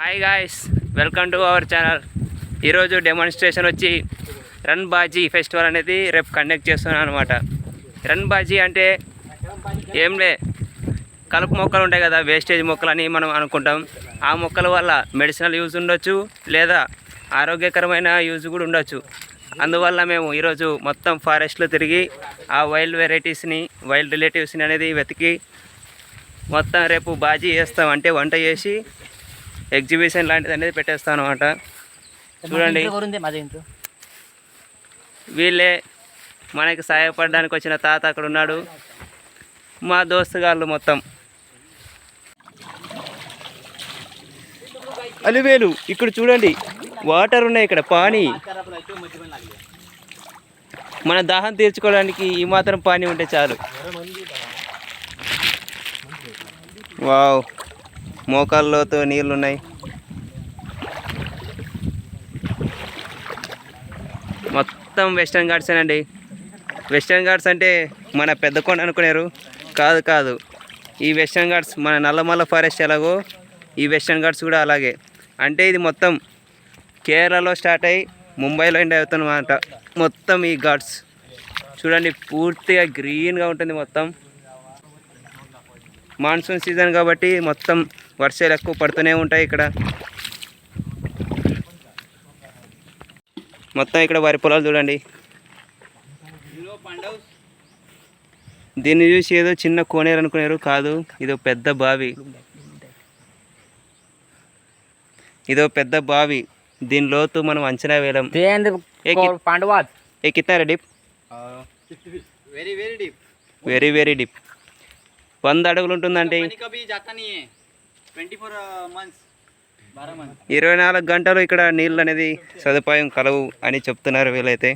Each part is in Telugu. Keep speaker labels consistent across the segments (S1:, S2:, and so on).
S1: Hi guys welcome to our channel ఈరోజు డెమాన్స్ట్రేషన్ వచ్చి రన్ బాజీ ఫెస్టివల్ అనేది రేపు కండక్ట్ చేస్తున్నాను అనమాట రన్ బాజీ అంటే ఏం లే కలుపు మొక్కలు ఉంటాయి కదా వేస్టేజ్ మొక్కలు అని మనం అనుకుంటాం. ఆ మొక్కల వల్ల మెడిసినల్ యూజ్ ఉండొచ్చు లేదా ఆరోగ్యకరమైన యూజ్ కూడా ఉండొచ్చు. అందువల్ల మేము ఈరోజు మొత్తం ఫారెస్ట్లో తిరిగి ఆ వైల్డ్ వెరైటీస్ని వైల్డ్ రిలేటివ్స్ని అనేది వెతికి మొత్తం రేపు బాజీ చేస్తాం. అంటే వంట చేసి ఎగ్జిబిషన్ లాంటిది అనేది పెట్టేస్తాం అనమాట చూడండి. వీళ్ళే మనకి సహాయపడడానికి వచ్చిన తాత అక్కడ ఉన్నాడు. మా దోస్తుగాళ్ళు మొత్తం. అలివేలు ఇక్కడ చూడండి. వాటర్ ఉన్నాయి ఇక్కడ పానీ. మన దాహం తీర్చుకోవడానికి ఈ మాత్రం పానీ ఉంటే చాలు. వావ్. మోకాళ్ళతో నీళ్ళు ఉన్నాయి మొత్తం వెస్టర్న్ ఘాట్స్ అండి వెస్టర్న్ ఘాట్స్ అంటే మన పెద్ద కొండ అనుకునేరు. కాదు కాదు. ఈ వెస్టర్న్ ఘాట్స్ మన నల్లమల్ల ఫారెస్ట్ ఎలాగో ఈ వెస్టర్న్ ఘాట్స్ కూడా అలాగే. అంటే ఇది మొత్తం కేరళలో స్టార్ట్ అయ్యి ముంబైలో ఎండ్ అవుతుందన్నమాట మొత్తం ఈ ఘాట్స్. చూడండి పూర్తిగా గ్రీన్గా ఉంటుంది మొత్తం. మాన్సూన్ సీజన్ కాబట్టి మొత్తం వర్షాలు ఎక్కువ పడుతూనే ఉంటాయి ఇక్కడ. మొత్తం ఇక్కడ వరి పొలాలు చూడండి. దీన్ని చూసి ఏదో చిన్న కోనేరు అనుకునేరు కాదు ఇదో పెద్ద బావి. ఇదో పెద్ద బావి. దీని లోతు మనం అంచనా వేయడం ఏ కిత్తారా deep?
S2: Very very deep.
S1: Very very deep. వంద అడుగులు ఉంటుందండి.
S2: Twenty four months.
S1: ఇరవై నాలుగు గంటలు ఇక్కడ నీళ్ళు అనేది సదుపాయం కలవు అని చెప్తున్నారు వీళ్ళైతే.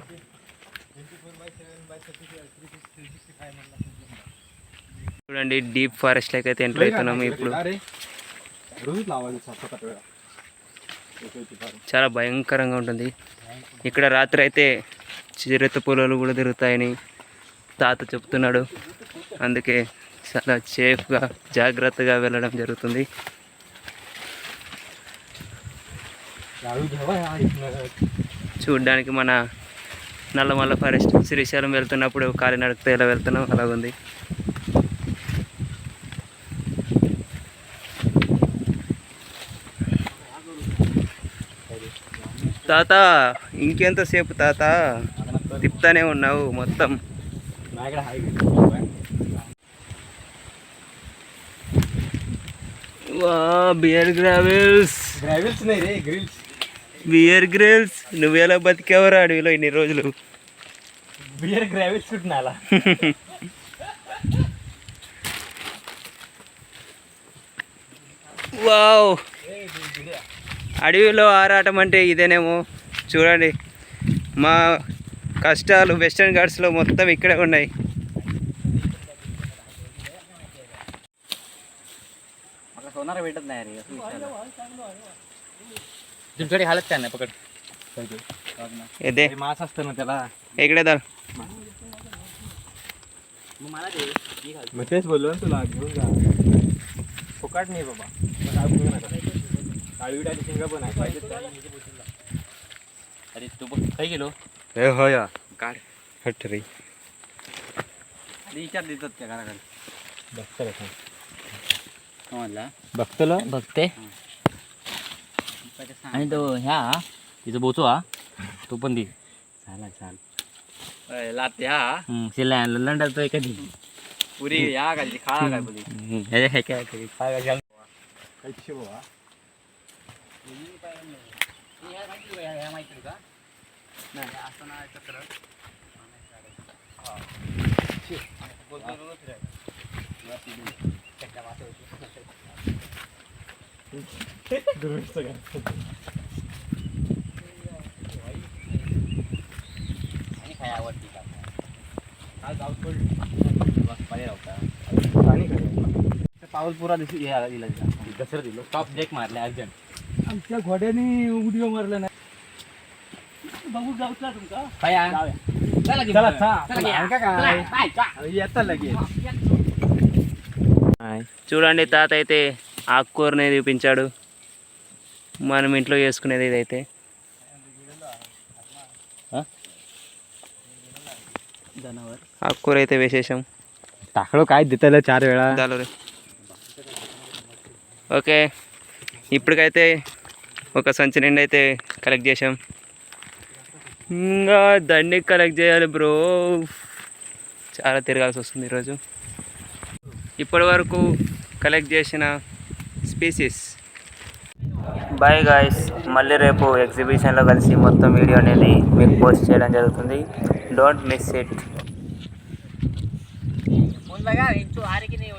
S1: చూడండి డీప్ ఫారెస్ట్ లెక్క అయితే ఎంటర్ అవుతున్నాము ఇప్పుడు. చాలా భయంకరంగా ఉంటుంది. ఇక్కడ రాత్రి అయితే చిరుత పొలాలు కూడా తిరుగుతాయని తాత చెప్తున్నాడు. అందుకే చాలా సేఫ్గా జాగ్రత్తగా వెళ్ళడం జరుగుతుంది. చూడ్డానికి మన నల్లమల్ల ఫారెస్ట్ శ్రీశైలం వెళ్తున్నప్పుడు కాలినడకతో ఇలా వెళ్తున్నాం అలాగుంది. తాత ఇంకెంతసేపు తాత? తిప్పుతానే ఉన్నావు మొత్తం. వా
S2: Bear Grylls. Grylls Grylls.
S1: Bear Grylls నువ్వు ఎలా బతికేవరా అడవిలో ఇన్ని రోజులు?
S2: బియర్ గ్రేవ్స్ చుట్టినాలా
S1: వావ్! అడవిలో ఆరాటం అంటే ఇదేనేమో? చూడండి. మా కష్టాలు వెస్టర్న్ ఘాట్స్లో మొత్తం ఇక్కడే ఉన్నాయి.
S2: ఉన్నారా వింటుంది तुमच्याकडे हालत काय नाही पकड.
S1: ఇదే
S2: मास असतं ना त्याला.
S1: इकडे तर
S2: मग मला दे. मी घालतो.
S3: मग तेच बोललो ना तुला घेऊन जा. फुकाट नाही बाबा. पण आज घेऊन आता काळवीटाची शेंगा पण आहे पाहिजे
S2: अरे तू बघ काही गेलो.
S3: हे हो या.
S2: काढ.
S3: हट रे.
S2: अरे विचार देतात त्या घराकडे. म्हणला
S3: बघतलं
S4: बघते. आणि तो ह्या तिचा बोचो हा तो पण दे
S2: झाला चाल लाते हा
S4: शिला लंडा तो एका दे
S2: पुरी ह्या घालची खाळा काय बोली
S4: हे हे काय
S3: काय खाळा घाल
S2: काय शिव माहिती का
S3: नाही असं
S2: नाही चक्र राहता
S3: पाणी कर
S2: पाऊल पुरा दिसू दिला दिला
S3: दसरा दिलो
S2: टॉप ब्रेक मारले अर्जंट
S3: आमच्या घोड्याने उडी मारलं नाही
S2: बघू जाऊचला तुमचा काय चला की
S3: चला,
S2: मग.
S3: चा-
S2: चला की.
S3: हलका काय?
S2: चला, बाय, चा.
S3: येता लगेच
S1: చూడండి తాత అయితే ఆకుకూరనే చూపించాడు. మనం ఇంట్లో చేసుకునేది ఇదైతే. ఆకుకూర అయితే వేసేసాం.
S3: తక్కడ కాయ దిత్తలే
S1: చారు వేళ. ఓకే. ఇప్పటికైతే ఒక సంచి నిండి అయితే కలెక్ట్ చేసాం ఇంకా దండి కలెక్ట్ చేయాలి బ్రో. చాలా తిరగాల్సి వస్తుంది ఈరోజు. ఇప్పటి వరకు కలెక్ట్ చేసిన స్పీసీస్ బాయ్ గాయస్ మళ్ళీ రేపు ఎగ్జిబిషన్లో కలిసి మొత్తం వీడియో అనేది మీకు పోస్ట్ చేయడం జరుగుతుంది. డోంట్ మిస్ ఇట్
S2: ముందుగా ఇంచు ఆరికి నీవు